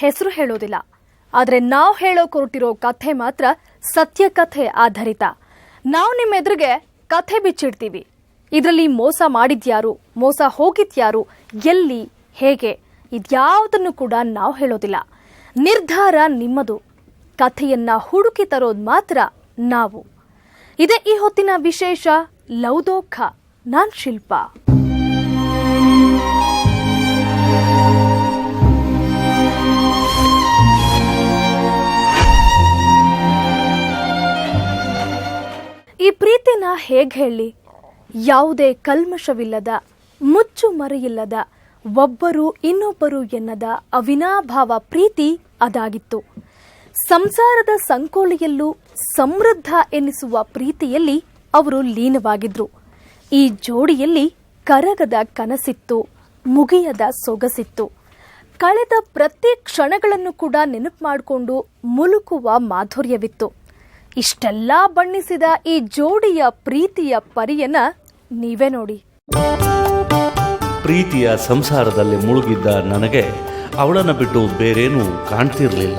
ಹೆಸರು ಹೇಳೋದಿಲ್ಲ ಆದರೆ ನಾವು ಹೇಳೋ ಹೊರಟಿರೋ ಕಥೆ ಮಾತ್ರ ಸತ್ಯ ಕಥೆ ಆಧಾರಿತ. ನಾವು ನಿಮ್ಮ ಎದುರಿಗೆ ಕಥೆ ಬಿಚ್ಚಿಡ್ತೀವಿ. ಇದರಲ್ಲಿ ಮೋಸ ಮಾಡಿದ್ಯಾರು, ಮೋಸ ಹೋಗಿದ್ಯಾರು, ಎಲ್ಲಿ, ಹೇಗೆ, ಇದ್ಯಾವುದನ್ನು ಕೂಡ ನಾವು ಹೇಳೋದಿಲ್ಲ. ನಿರ್ಧಾರ ನಿಮ್ಮದು. ಕಥೆಯನ್ನ ಹುಡುಕಿ ತರೋದು ಮಾತ್ರ ನಾವು. ಇದೇ ಈ ಹೊತ್ತಿನ ವಿಶೇಷ ಲೌದೋಖ. ನಾನ್ ಶಿಲ್ಪ. ಹೇಗೆ ಹೇಳಿ? ಯಾವುದೇ ಕಲ್ಮಶವಿಲ್ಲದ, ಮುಚ್ಚು ಮರೆಯಿಲ್ಲದ, ಒಬ್ಬರು ಇನ್ನೊಬ್ಬರು ಎನ್ನದ ಅವಿನಾಭಾವ ಪ್ರೀತಿ ಅದಾಗಿತ್ತು. ಸಂಸಾರದ ಸಂಕೋಲೆಯಲ್ಲೂ ಸಮೃದ್ಧ ಎನಿಸುವ ಪ್ರೀತಿಯಲ್ಲಿ ಅವರು ಲೀನವಾಗಿದ್ರು. ಈ ಜೋಡಿಯಲ್ಲಿ ಕರಗದ ಕನಸಿತ್ತು, ಮುಗಿಯದ ಸೊಗಸಿತ್ತು. ಕಳೆದ ಪ್ರತಿ ಕ್ಷಣಗಳನ್ನು ಕೂಡ ನೆನಪು ಮಾಡಿಕೊಂಡು ಮುಲುಕುವ ಮಾಧುರ್ಯವಿತ್ತು. ಇಷ್ಟೆಲ್ಲ ಬಣ್ಣಿಸಿದ ಈ ಜೋಡಿಯ ಪ್ರೀತಿಯ ಪರಿಯನ್ನ ನೀವೇ ನೋಡಿ. ಪ್ರೀತಿಯ ಸಂಸಾರದಲ್ಲಿ ಮುಳುಗಿದ್ದ ನನಗೆ ಅವಳನ್ನು ಬಿಟ್ಟು ಬೇರೇನೂ ಕಾಣ್ತಿರಲಿಲ್ಲ.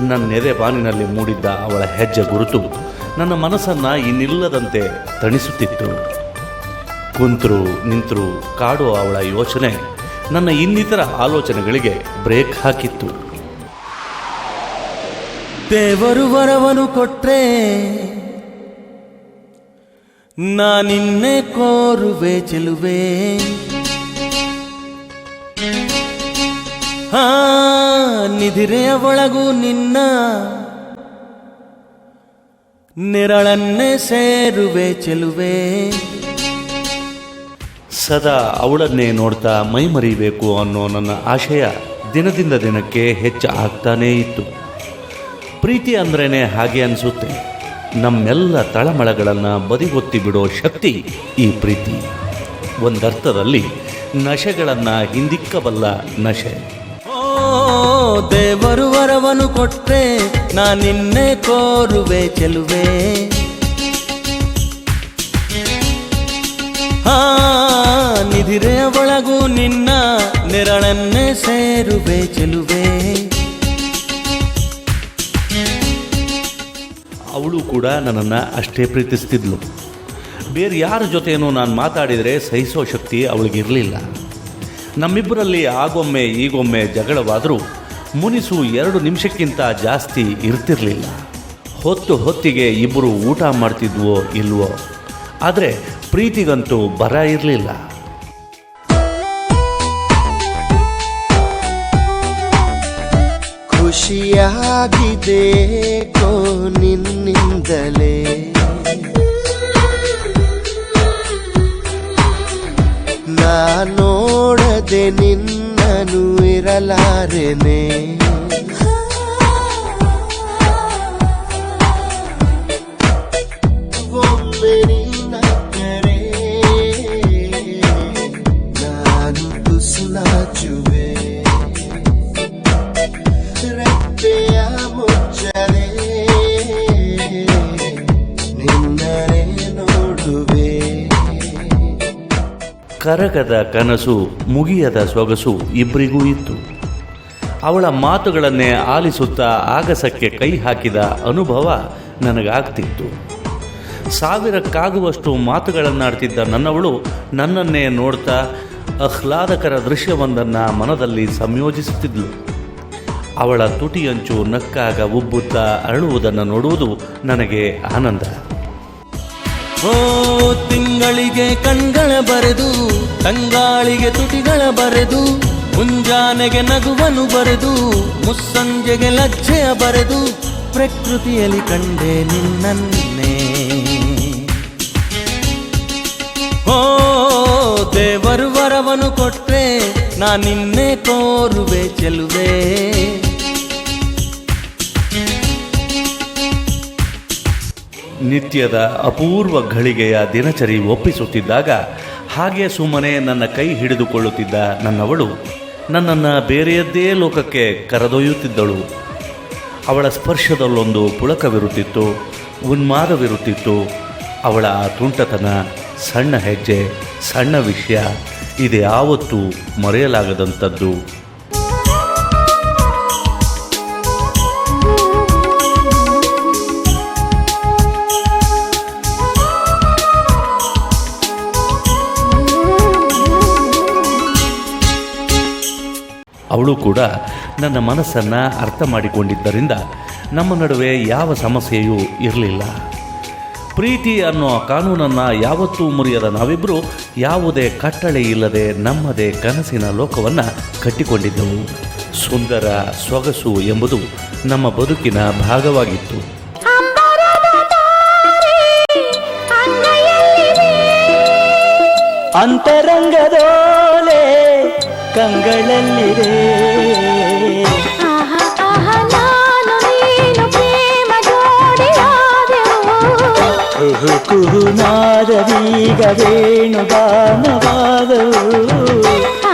ನನ್ನ ನೆರೆ ಬಾನಿನಲ್ಲಿ ಮೂಡಿದ್ದ ಅವಳ ಹೆಜ್ಜೆ ಗುರುತು ನನ್ನ ಮನಸ್ಸನ್ನು ಇನ್ನಿಲ್ಲದಂತೆ ತಣಿಸುತ್ತಿತ್ತು. ಕುಂತರು ನಿಂತರು ಕಾಡುವ ಅವಳ ಯೋಚನೆ ನನ್ನ ಇನ್ನಿತರ ಆಲೋಚನೆಗಳಿಗೆ ಬ್ರೇಕ್ ಹಾಕಿತ್ತು. ದೇವರು ವರವನು ಕೊಟ್ರೆ ನಾನಿನ್ನೆ ಕೋರುವೆ ಚೆಲುವೆ. ಹಾ, ನಿಧಿರೆಯ ಒಳಗೂ ನಿನ್ನ ನೆರಳನ್ನೇ ಸೇರುವೆ ಚೆಲುವೆ. ಸದಾ ಅವಳನ್ನೇ ನೋಡ್ತಾ ಮೈ ಮರಿಬೇಕು ಅನ್ನೋ ನನ್ನ ಆಶಯ ದಿನದಿಂದ ದಿನಕ್ಕೆ ಹೆಚ್ಚು ಆಗ್ತಾನೇ ಇತ್ತು. ಪ್ರೀತಿ ಅಂದ್ರೇ ಹಾಗೆ ಅನಿಸುತ್ತೆ. ನಮ್ಮೆಲ್ಲ ತಳಮಳಗಳನ್ನು ಬದಿಗೊತ್ತಿ ಬಿಡೋ ಶಕ್ತಿ ಈ ಪ್ರೀತಿ. ಒಂದರ್ಥದಲ್ಲಿ ನಶೆಗಳನ್ನು ಹಿಂದಿಕ್ಕಬಲ್ಲ ನಶೆ. ದೇವರು ವರವನು ನಾ ನಿನ್ನೆ ಕೋರುವೆ ಚೆಲುವೆ. ಹಾ, ನಿಧಿರೆಯ ಒಳಗೂ ನಿನ್ನ ನೆರಳನ್ನೇ ಸೇರುವೆ ಚೆಲುವೆ. ಅವಳು ಕೂಡ ನನ್ನನ್ನು ಅಷ್ಟೇ ಪ್ರೀತಿಸ್ತಿದ್ಲು. ಬೇರೆ ಯಾರ ಜೊತೆಯೂ ನಾನು ಮಾತಾಡಿದರೆ ಸಹಿಸೋ ಶಕ್ತಿ ಅವಳಿಗಿರಲಿಲ್ಲ. ನಮ್ಮಿಬ್ಬರಲ್ಲಿ ಆಗೊಮ್ಮೆ ಈಗೊಮ್ಮೆ ಜಗಳವಾದರೂ ಮುನಿಸು ಎರಡು ನಿಮಿಷಕ್ಕಿಂತ ಜಾಸ್ತಿ ಇರ್ತಿರಲಿಲ್ಲ. ಹೊತ್ತು ಹೊತ್ತಿಗೆ ಇಬ್ಬರು ಊಟ ಮಾಡ್ತಿದ್ವೋ ಇಲ್ವೋ, ಆದರೆ ಪ್ರೀತಿಗಂತೂ ಬರ ಇರಲಿಲ್ಲ. ಖುಷಿಯಾಗಿದೆ ಕೋ ನಿನ್ನಿಂದಲೇ. ನಾ ನೋಡದೆ ನಿನ್ನನು ಇರಲಾರೆನೆ. ಕರಗದ ಕನಸು, ಮುಗಿಯದ ಸೊಗಸು ಇಬ್ಬರಿಗೂ ಇತ್ತು. ಅವಳ ಮಾತುಗಳನ್ನೇ ಆಲಿಸುತ್ತಾ ಆಗಸಕ್ಕೆ ಕೈ ಹಾಕಿದ ಅನುಭವ ನನಗಾಗ್ತಿತ್ತು. ಸಾವಿರಕ್ಕಾಗುವಷ್ಟು ಮಾತುಗಳನ್ನಾಡ್ತಿದ್ದ ನನ್ನವಳು ನನ್ನನ್ನೇ ನೋಡ್ತಾ ಆಹ್ಲಾದಕರ ದೃಶ್ಯವೊಂದನ್ನು ಮನದಲ್ಲಿ ಸಂಯೋಜಿಸುತ್ತಿದ್ಲು. ಅವಳ ತುಟಿಯಂಚು ನಕ್ಕಾಗ ಉಬ್ಬುತ್ತಾ ಅರಳುವುದನ್ನು ನೋಡುವುದು ನನಗೆ ಆನಂದ. ಓ, ತಿಂಗಳಿಗೆ ಕಣ್ಗಳ ಬರೆದು ತಂಗಾಳಿಗೆ ತುಟಿಗಳ ಬರೆದು, ಮುಂಜಾನೆಗೆ ನಗುವನು ಬರೆದು, ಮುಸ್ಸಂಜೆಗೆ ಲಜ್ಜೆಯ ಬರೆದು, ಪ್ರಕೃತಿಯಲ್ಲಿ ಕಂಡೆ ನಿನ್ನನ್ನೇ. ಓ, ದೇವರು ವರವನು ಕೊಟ್ರೆ ನಾನಿನ್ನೆ ತೋರುವೆ ಚೆಲುವೆ. ನಿತ್ಯದ ಅಪೂರ್ವ ಘಳಿಗೆಯ ದಿನಚರಿ ಒಪ್ಪಿಸುತ್ತಿದ್ದಾಗ ಹಾಗೆ ಸುಮ್ಮನೆ ನನ್ನ ಕೈ ಹಿಡಿದುಕೊಳ್ಳುತ್ತಿದ್ದ ನನ್ನವಳು ನನ್ನನ್ನು ಬೇರೆಯದ್ದೇ ಲೋಕಕ್ಕೆ ಕರೆದೊಯ್ಯುತ್ತಿದ್ದಳು. ಅವಳ ಸ್ಪರ್ಶದಲ್ಲೊಂದು ಪುಳಕವಿರುತ್ತಿತ್ತು, ಉನ್ಮಾದವಿರುತ್ತಿತ್ತು. ಅವಳ ಆ ತುಂಟತನ ಸಣ್ಣ ಹೆಜ್ಜೆ, ಸಣ್ಣ ವಿಷಯ ಇದ್ಯಾವತ್ತೂ ಮರೆಯಲಾಗದಂಥದ್ದು. ಅವಳು ಕೂಡ ನನ್ನ ಮನಸ್ಸನ್ನು ಅರ್ಥ ಮಾಡಿಕೊಂಡಿದ್ದರಿಂದ ನಮ್ಮ ನಡುವೆ ಯಾವ ಸಮಸ್ಯೆಯೂ ಇರಲಿಲ್ಲ. ಪ್ರೀತಿ ಅನ್ನೋ ಕಾನೂನನ್ನು ಯಾವತ್ತೂ ಮುರಿಯದ ನಾವಿಬ್ಬರು ಯಾವುದೇ ಕಟ್ಟಳೆ ಇಲ್ಲದೆ ನಮ್ಮದೇ ಕನಸಿನ ಲೋಕವನ್ನು ಕಟ್ಟಿಕೊಂಡಿದ್ದೆವು. ಸುಂದರ ಸೊಗಸು ಎಂಬುದು ನಮ್ಮ ಬದುಕಿನ ಭಾಗವಾಗಿತ್ತು. ಅಂತರಂಗದೋಲೆ ಕಂಗಳಲ್ಲಿದೆ. ಆಹಾ ಆಹಾ ನಾನು ನೀನು ಪ್ರೇಮ ಜೋಡಿಯಾದೆವು. ಕುಹು ಕುಹು ನಾದವೀಗ ವೇಣುಗಾನವಾದವು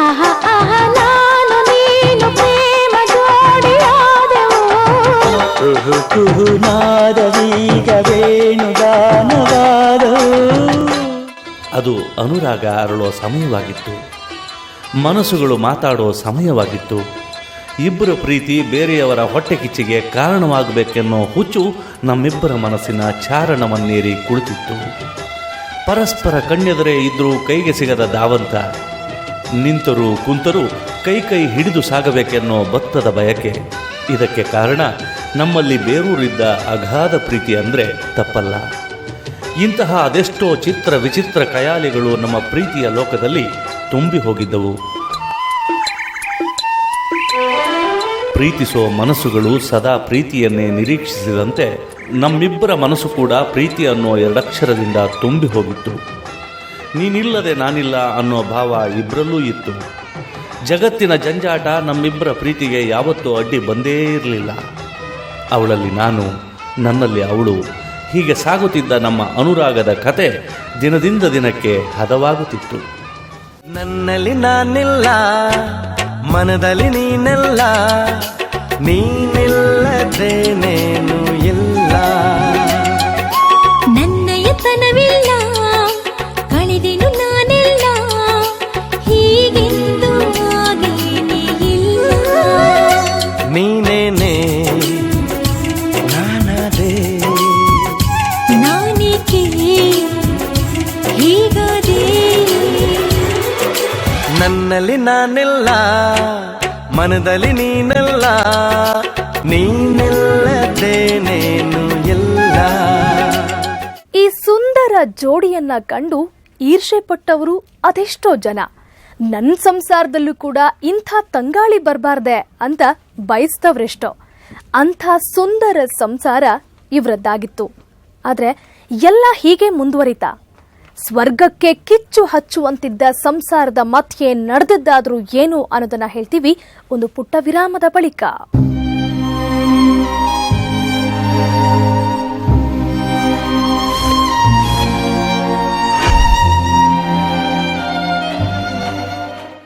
ಆಹಾ ಆಹಾ ನಾನು ನೀನು ಪ್ರೇಮ ಜೋಡಿಯಾದೆವು. ಕುಹು ಕುಹು ನಾದವೀಗ ವೇಣುಗಾನವಾದವು ಅದು ಅನುರಾಗ ಅರಳುವ ಸಮಯವಾಗಿತ್ತು ಮನಸ್ಸುಗಳು ಮಾತಾಡೋ ಸಮಯವಾಗಿತ್ತು. ಇಬ್ಬರ ಪ್ರೀತಿ ಬೇರೆಯವರ ಹೊಟ್ಟೆ ಕಿಚ್ಚಿಗೆ ಕಾರಣವಾಗಬೇಕೆನ್ನೋ ಹುಚ್ಚು ನಮ್ಮಿಬ್ಬರ ಮನಸ್ಸಿನ ಚಾರಣವನ್ನೇರಿ ಕುಳಿತಿತ್ತು. ಪರಸ್ಪರ ಕಣ್ಣೆದರೆ ಇದ್ದರೂ ಕೈಗೆ ಸಿಗದ ಧಾವಂತ. ನಿಂತರೂ ಕುಂತರೂ ಕೈ ಕೈ ಹಿಡಿದು ಸಾಗಬೇಕೆನ್ನೋ ಭತ್ತದ ಬಯಕೆ. ಇದಕ್ಕೆ ಕಾರಣ ನಮ್ಮಲ್ಲಿ ಬೇರೂರಿದ್ದ ಅಗಾಧ ಪ್ರೀತಿ ಅಂದರೆ ತಪ್ಪಲ್ಲ. ಇಂತಹ ಅದೆಷ್ಟೋ ಚಿತ್ರ ವಿಚಿತ್ರ ಖಯಾಲಿಗಳು ನಮ್ಮ ಪ್ರೀತಿಯ ಲೋಕದಲ್ಲಿ ತುಂಬಿ ಹೋಗಿದ್ದವು. ಪ್ರೀತಿಸುವ ಮನಸ್ಸುಗಳು ಸದಾ ಪ್ರೀತಿಯನ್ನೇ ನಿರೀಕ್ಷಿಸಿದಂತೆ ನಮ್ಮಿಬ್ಬರ ಮನಸ್ಸು ಕೂಡ ಪ್ರೀತಿ ಅನ್ನೋ ಎರಡಕ್ಷರದಿಂದ ತುಂಬಿ ಹೋಗಿತ್ತು. ನೀನಿಲ್ಲದೆ ನಾನಿಲ್ಲ ಅನ್ನೋ ಭಾವ ಇಬ್ಬರಲ್ಲೂ ಇತ್ತು. ಜಗತ್ತಿನ ಜಂಜಾಟ ನಮ್ಮಿಬ್ಬರ ಪ್ರೀತಿಗೆ ಯಾವತ್ತೂ ಅಡ್ಡಿ ಬಂದೇ ಇರಲಿಲ್ಲ. ಅವಳಲ್ಲಿ ನಾನು, ನನ್ನಲ್ಲಿ ಅವಳು, ಹೀಗೆ ಸಾಗುತ್ತಿದ್ದ ನಮ್ಮ ಅನುರಾಗದ ಕತೆ ದಿನದಿಂದ ದಿನಕ್ಕೆ ಹದವಾಗುತ್ತಿತ್ತು. ನನ್ನಲ್ಲಿ ನಾನಿಲ್ಲ ಮನದಲ್ಲಿ ನೀನೆಲ್ಲ. ನೀನಿಲ್ಲದೇನೇನು ಇಲ್ಲ. ನನ್ನಯತನವಿಲ್ಲ ಕಳೆದೆನು ನಾನೆಲ್ಲ. ಹೀಗೆಂದು ಆಗೇನೇ ಇಲ್ಲ. ನೀನೇನೆ ನಾನದೇ. ನಾನೇಕೆ ಹೀಗಾದೆ ನನ್ನಲ್ಲಿ ನಾನೆಲ್ಲ, ಮನದಲ್ಲಿ ನೀನೆಲ್ಲ, ನೀನಿಲ್ಲದೇನೇನು ಎಲ್ಲ. ಈ ಸುಂದರ ಜೋಡಿಯನ್ನ ಕಂಡು ಈರ್ಷೆ ಪಟ್ಟವರು ಅದೆಷ್ಟೋ ಜನ. ನನ್ನ ಸಂಸಾರದಲ್ಲೂ ಕೂಡ ಇಂಥ ತಂಗಾಳಿ ಬರಬಾರ್ದೆ ಅಂತ ಬಯಸ್ತವ್ರೆಷ್ಟೋ. ಅಂಥ ಸುಂದರ ಸಂಸಾರ ಇವರದ್ದಾಗಿತ್ತು. ಆದರೆ ಎಲ್ಲ ಹೀಗೆ ಮುಂದುವರಿತಾ? ಸ್ವರ್ಗಕ್ಕೆ ಕಿಚ್ಚು ಹಚ್ಚುವಂತಿದ್ದ ಸಂಸಾರದ ಮಧ್ಯೆ ನಡೆದದ್ದಾದರೂ ಏನು ಅನ್ನೋದನ್ನ ಹೇಳ್ತೀವಿ. ಒಂದು ಪುಟ್ಟ ವಿರಾಮದ ಬಳಿಕ.